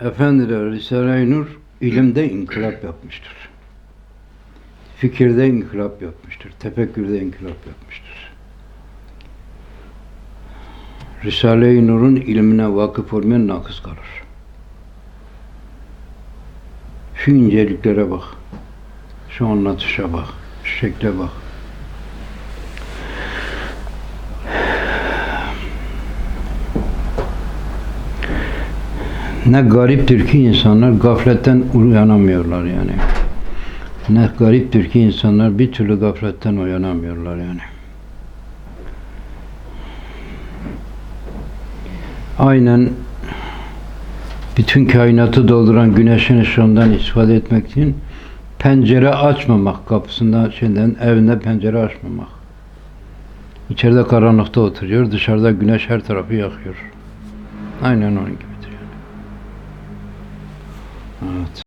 Efendiler Risale-i Nur ilimde inkılap yapmıştır. Fikirde inkılap yapmıştır. Tefekkürde inkılap yapmıştır. Risale-i Nur'un ilmine vakıf olmayan nakıs kalır. Şu inceliklere bak. Şu anlatışa bak. Şu şekle bak. Ne gariptir ki insanlar gafletten uyanamıyorlar yani. Ne gariptir ki insanlar bir türlü gafletten uyanamıyorlar yani. Aynen bütün kainatı dolduran güneşin ışığından istifade etmek için pencere açmamak kapısından şeyden evinde pencere açmamak. İçeride karanlıkta oturuyor, dışarıda güneş her tarafı yakıyor. Aynen onun yani. Evet.